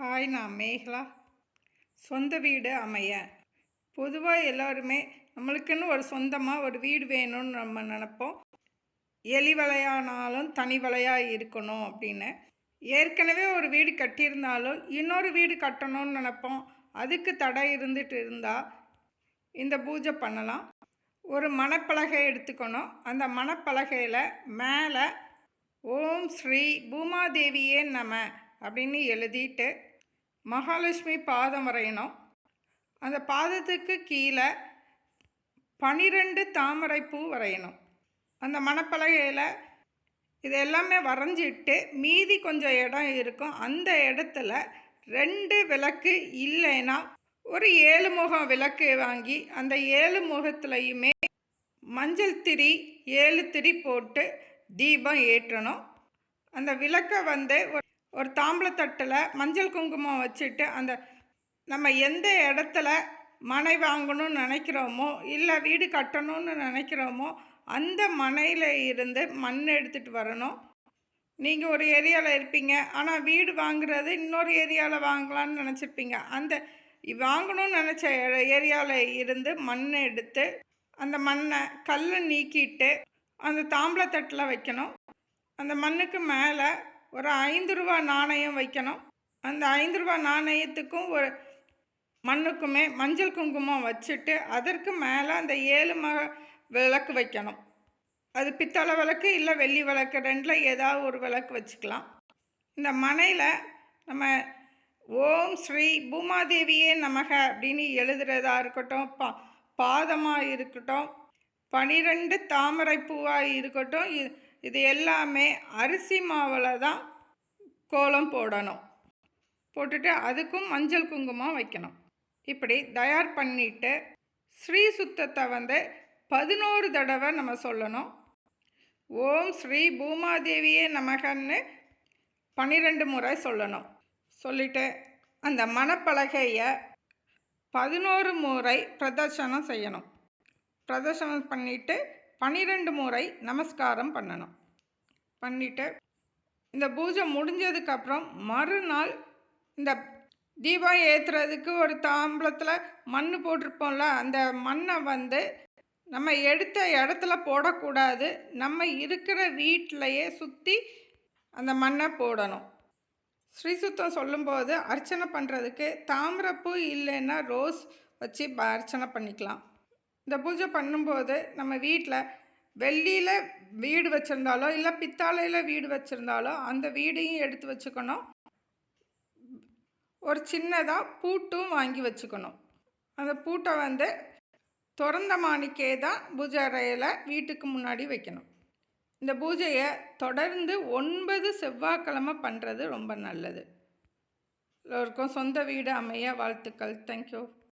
Hi நான் மேகலா. சொந்த வீடு அமைய. பொதுவாக எல்லாருமே நம்மளுக்குன்னு ஒரு சொந்தமாக ஒரு வீடு வேணும்னு நம்ம நினப்போம். எலி வலையானாலும் தனி வலையாக இருக்கணும் அப்படின்னு. ஏற்கனவே ஒரு வீடு கட்டியிருந்தாலும் இன்னொரு வீடு கட்டணும்னு நினப்போம். அதுக்கு தடை இருந்துட்டு இருந்தால் இந்த பூஜை பண்ணலாம். ஒரு மணப்பலகை எடுத்துக்கணும். அந்த மணப்பலகையில் மேலே ஓம் ஸ்ரீ பூமாதேவியே நம அப்படின்னு எழுதிட்டு மகாலட்சுமி பாதம் வரையணும். அந்த பாதத்துக்கு கீழே பனிரெண்டு தாமரை பூ வரையணும். அந்த மணப்பலகையில் இது எல்லாமே வரைஞ்சிட்டு மீதி கொஞ்சம் இடம் இருக்கும். அந்த இடத்துல ரெண்டு விளக்கு இல்லைன்னா ஒரு ஏழு முகம் விளக்கு வாங்கி அந்த ஏழு முகத்துலையுமே மஞ்சள் திரி ஏழு திரி போட்டு தீபம் ஏற்றணும். அந்த விளக்கை வந்து ஒரு தாம்பளத்தட்டில் மஞ்சள் குங்குமம் வச்சுட்டு அந்த நம்ம எந்த இடத்துல மனை வாங்கணும்னு நினைக்கிறோமோ இல்லை வீடு கட்டணும்னு நினைக்கிறோமோ அந்த மனையில் இருந்து மண் எடுத்துகிட்டு வரணும். நீங்கள் ஒரு ஏரியாவில் இருப்பீங்க ஆனால் வீடு வாங்குறது இன்னொரு ஏரியாவில் வாங்கலான்னு நினச்சிருப்பீங்க. அந்த வாங்கணும்னு நினச்ச ஏரியாவில் இருந்து மண் எடுத்து அந்த மண்ணை கல்லை நீக்கிட்டு அந்த தாம்பளத்தட்டில் வைக்கணும். அந்த மண்ணுக்கு மேலே ஒரு ஐந்து ரூபா நாணயம் வைக்கணும். அந்த ஐந்து ரூபா நாணயத்துக்கும் ஒரு மண்ணுக்குமே மஞ்சள் குங்குமம் வச்சுட்டு அதற்கு மேலே அந்த ஏழு மக விளக்கு வைக்கணும். அது பித்தளை விளக்கு இல்லை வெள்ளி விளக்கு ரெண்டில் ஏதாவது ஒரு விளக்கு வச்சுக்கலாம். இந்த மனையில் நம்ம ஓம் ஸ்ரீ பூமாதேவியே நமக அப்படின்னு எழுதுறதா இருக்கட்டும் பா பாதமாக இருக்கட்டும் பனிரெண்டு தாமரை பூவாக இருக்கட்டும் இது எல்லாமே அரிசி மாவில் தான் கோலம் போடணும். போட்டுட்டு அதுக்கும் மஞ்சள் குங்குமம் வைக்கணும். இப்படி தயார் பண்ணிவிட்டு ஸ்ரீ சுத்தத்தை வந்து பதினோரு தடவை நம்ம சொல்லணும். ஓம் ஸ்ரீ பூமாதேவியே நமகன்னு பன்னிரெண்டு முறை சொல்லணும். சொல்லிட்டு அந்த மணப்பலகையை பதினோரு முறை பிரதர்ஷனம் செய்யணும். பிரதர்ஷனம் பண்ணிவிட்டு பன்னிரெண்டு முறை நமஸ்காரம் பண்ணணும். பண்ணிவிட்டு இந்த பூஜை முடிஞ்சதுக்கப்புறம் மறுநாள் இந்த தீபம் ஏற்றுறதுக்கு ஒரு தாம்பளத்தில் மண் போட்டிருப்போம்ல அந்த மண்ணை வந்து நம்ம எடுத்த இடத்துல போடக்கூடாது. நம்ம இருக்கிற வீட்டிலையே சுற்றி அந்த மண்ணை போடணும். ஸ்ரீ சுத்தம் சொல்லும்போது அர்ச்சனை பண்ணுறதுக்கு தாமிரப்பூ இல்லைன்னா ரோஸ் வச்சு அர்ச்சனை பண்ணிக்கலாம். இந்த பூஜை பண்ணும்போது நம்ம வீட்டில் வெள்ளியில் வீடு வச்சுருந்தாலோ இல்லை பித்தாளையில் வீடு வச்சுருந்தாலோ அந்த வீடையும் எடுத்து வச்சுக்கணும். ஒரு சின்னதாக பூட்டும் வாங்கி வச்சுக்கணும். அந்த பூட்டை வந்து திறந்த மாணிக்கே தான் பூஜை அறையில் வீட்டுக்கு முன்னாடி வைக்கணும். இந்த பூஜையை தொடர்ந்து ஒன்பது செவ்வாய்க்கிழமை பண்ணுறது ரொம்ப நல்லது. எல்லோருக்கும் சொந்த வீடு அமைய வாழ்த்துக்கள். தேங்க்யூ